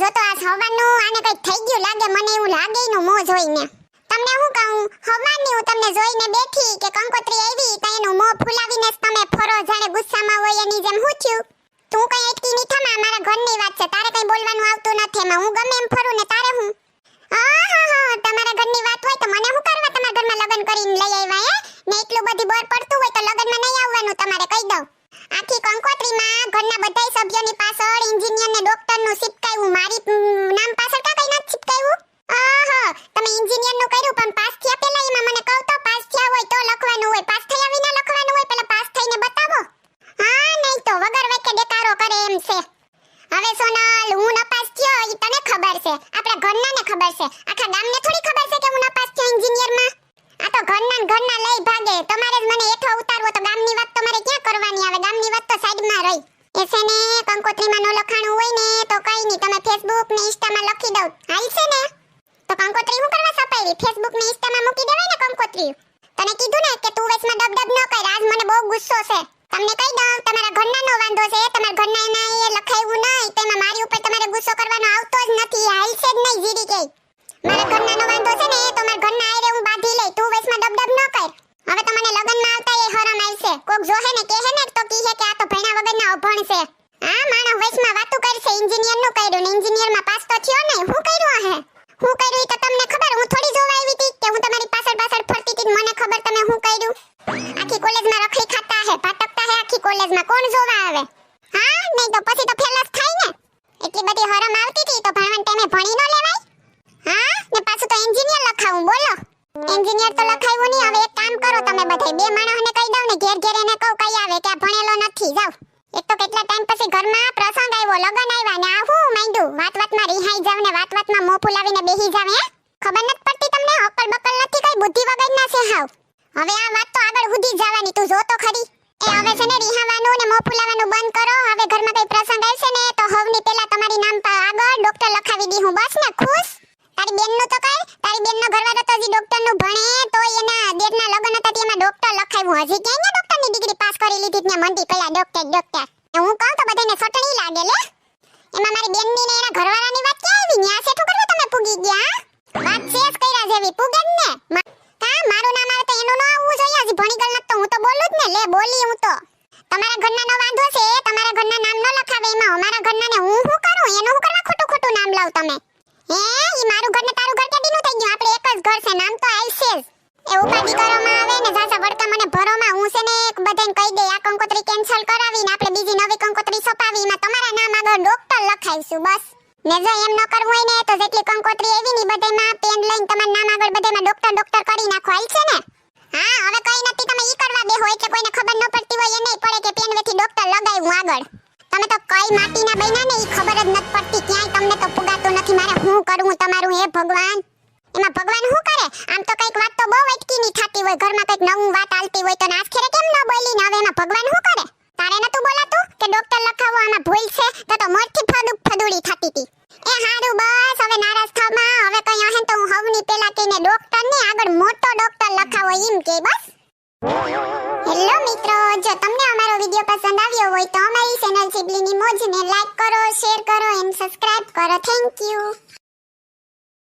જો તો આ હવાનું આને કઈ થઈ ગયું લાગે, મને એવું લાગે એનું મોં જોઈને. તમને હું કહું હવાની હું તમને જોઈને બેઠી કે કંકોત્રી આવી, તો એનું મોં ફૂલાવીને તમે ફરો, જાણે ગુસ્સામાં હોય એની જેમ હું થયું તું કઈ અટકી નહીં થમા, મારા ઘરની વાત છે, તારે કઈ બોલવાનું આવતું નથી એમાં. હું ગમે એમ ફરું ને તારે હું? તમારા ઘરની વાત હોય તો મને હું કરવા તમારા ઘરમાં લગ્ન કરીને લઈ આવ્યા, હે? ને એટલું બધી બોર પડતું હોય તો લગ્નમાં નહીં આવવાનું, તમારે કહી દઉં. આખી કંકોત્રીમાં ઘરના બધા સભ્યોની પાછળ એન્જિનિયર ને ડોક્ટરનું ચિપકાવ્યું મારી નામ પાછળ કા કઈ નથી ચિપકાવ્યું આહો તમે એન્જિનિયરનું કર્યું, પણ પાસ થયા પહેલા એમાં મને કહો તો પાસ થયા હોય તો લખવાનું હોય. પાસ થયા વિના લખવાનું હોય પહેલા પાસ થઈને બતાવો. હા, નહીં તો વગર વેકે દેકારો કરે એમ છે. હવે સોનલ, હું નપાસ થયો એ તને ખબર છે. આપણા ઘરનાને ખબર છે. આખા ગામને થોડી ખબર છે કે હું નપાસ થયો એન્જિનિયરમાં આ તો ઘરના ને ઘરના લઈ ભાગે તમારે જ મને હેઠો ઉતારવો તો ગામની વાત તમારે ક્યાં કરવાની આવે ગામની વાત તો સાઈડમાં રહી એસે ને, કંકોત્રીમાં નો લખાણું હોય ને, તો કઈ નહીં. તમે ફેસબુક ને ઇન્સ્ટામાં લખી દઉં. હાલશે ને. તો કંકોત્રી હું કરવા સપાવી? ફેસબુક ને ઇન્સ્ટામાં મૂકી દેવાય ને કંકોત્રી તને કીધું ને કે તું વેસમાં ડબ ડબ ન કર. આજ મને બહુ ગુસ્સો છે. તમને કહી દઉં, તમારા ઘરનાનો વાંધો છે. તમારા ઘરના એના એ લખાયું નહીં. તેમાં મારી ઉપર તમારે ગુસ્સો કરવાનો આવતો જ નથી. હાલશે જ નહીં, જીરી કે મારા ઘરનાનો વાંધો છે ને, તો મારા ઘરના આયરે હું બાંધી લઈ. તું વેસમાં ડબ ડબ ન કર. હવે તમને લગ્નમાં આવતા એ હરામ આવશે. કોક જોહે ને કહે ને તો કહે કે આ તો ભણ્યા હા માણસ વયસમાં વાતું કરશે એન્જિનિયરનું કર્યું ને એન્જિનિયરમાં પાસ તો થયો ને હું કર્યું હે? હું કર્યું તો તમને ખબર? હું થોડી જોવા આવી હતી કે હું તમારી પાછળ પાછળ ફરતી હતી મને ખબર તમે હું કર્યું? આખી કોલેજમાં રખડી ખાતા હે, ભાટકતા હે, આખી કોલેજમાં કોણ જોવા આવે? હા? નહીં તો પછી તો ફેલસ થાય ને. એટલી બધી હરમ આવતી હતી તો ભણવાન ટાઈમે ભણી ન લેવાય. હા? ને પાછું તો એન્જિનિયર લખાવું, બોલો. એન્જિનિયર તો લખાવ્યું નહીં. હવે એક કામ કરો, તમે બધા બે માણસને કહી દઉં ને, ઘેર ઘેર એને કહું કઈ આવે, કે ભણેલો નથી. જાવ કેટલા ટાઈમ પછી ઘરમાં પ્રસંગ આવ્યો, લગન આવ્યા ને આ હું માંડ્યું? વાત વાતમાં રિહાઈ જાવ ને વાત વાતમાં મોં ફુલાવીને બેહી જાવ હે? ખબર નથી પડતી તમને? અકલ બકલ નથી કઈ? બુદ્ધિ વગરના છે હાવ હવે આ વાત તો આગળ સુધી જવાની, તું જો તો ખરી. એ હવે છે ને રિહાવાનું ને મોં ફુલાવાનું બંધ કરો. હવે ઘરમાં કઈ પ્રસંગ આવશે ને, તો હવની પહેલા તમારી નામ પર આગળ ડોક્ટર લખાવી દી હું, બસ ને, ખુશ? તારી બેનનું તો કઈ? તારી બેનનો ઘરવાળો તો હજી ડોક્ટરનું ભણે તો એના દેરના લગ્ન હતા તેમાં ડોક્ટર લખાવ્યું હજી ક્યાં ને ડોક્ટરની ડિગ્રી પાસ કરી લીધી ત્યાં મંદી પેલા ડોક્ટર ડોક્ટર ને હું કહું તો બધાને સટણી લાગે લે? એમાં મારી બેનની ને એના ઘરવાળાની વાત ક્યાં આવી? ન્યા સેઠું કરવા તમે પૂગી ગયા? વાત શેષ કર્યા જેવી પૂગે જ ને કા મારું નામ આવે તો એનું ન આવવું જોઈએ, હજી ભણી નથી તો હું તો બોલું જ ને, લે, બોલી હું તો. તમારા ઘરના નો વાંધો છે, તમારા ઘરના નામ ન લખાવે એમાં. અમારા ઘરના ને હું શું કરું? એનું હું કરવા ખોટું ખોટું નામ લાવ તમે? હે, ઈ મારું ઘર ને તારું ઘર કેદીનું થઈ ગયું? આપણે એક જ ઘર છે, નામ તો આવશે જ. એ ઉપાધિ આવે ને જાસા વડકા મને ભરોમાં હું છે ને એક બધાને કહી દે, આ છપાવી એમાં તમારા નામ આગળ ડોક્ટર લખાઈશું, બસ. ને જો એમ ન કરવું હોય ને, તો જેટલી કંકોત્રી એવી ની બધેમાં પેન લઈને તમારા નામ આગળ બધેમાં ડોક્ટર ડોક્ટર કરી નાખો હાલશે ને? હા, હવે કઈ નથી, તમે ઈ કરવા બેહો એટલે કોઈને ખબર ન પડતી હોય એ નહીં પડે કે પેન વેથી ડોક્ટર લગાવ્યું આગળ. તમે તો કઈ માટીના બન્યા ને, ઈ ખબર જ નથી પડતી, ક્યાંય તમને તો પુગાતું નથી, મારે હું કરવું તમારું, હે ભગવાન? એમાં ભગવાન શું કરે? આમ તો કંઈક વાત તો બહુ અટકી ની થતી હોય, ઘરમાં કંઈક નવું વાત આલતી હોય તો નાસ ખેરે કેમ ન બોલી ને હવે એમાં ભગવાન શું કરે તારે નતું બોલાતું કે ડોક્ટર લખાવો આમાં ભૂલ છે, તો તો મોટી ફદુક ફદુડી થતી હતી એ હારું બસ, હવે નારાજ થમાં હવે કઈ અહે તો હું હવની પેલા કઈને ડોક્ટર ને આગળ મોટો ડોક્ટર લખાવો એમ કે બસ. હેલો મિત્રો, જો તમને અમારો વિડિયો પસંદ આવ્યો હોય તો અમારી ચેનલ સિબલીની મોજને લાઈક કરો શેર કરો એન્ડ સબસ્ક્રાઇબ કરો. Thank you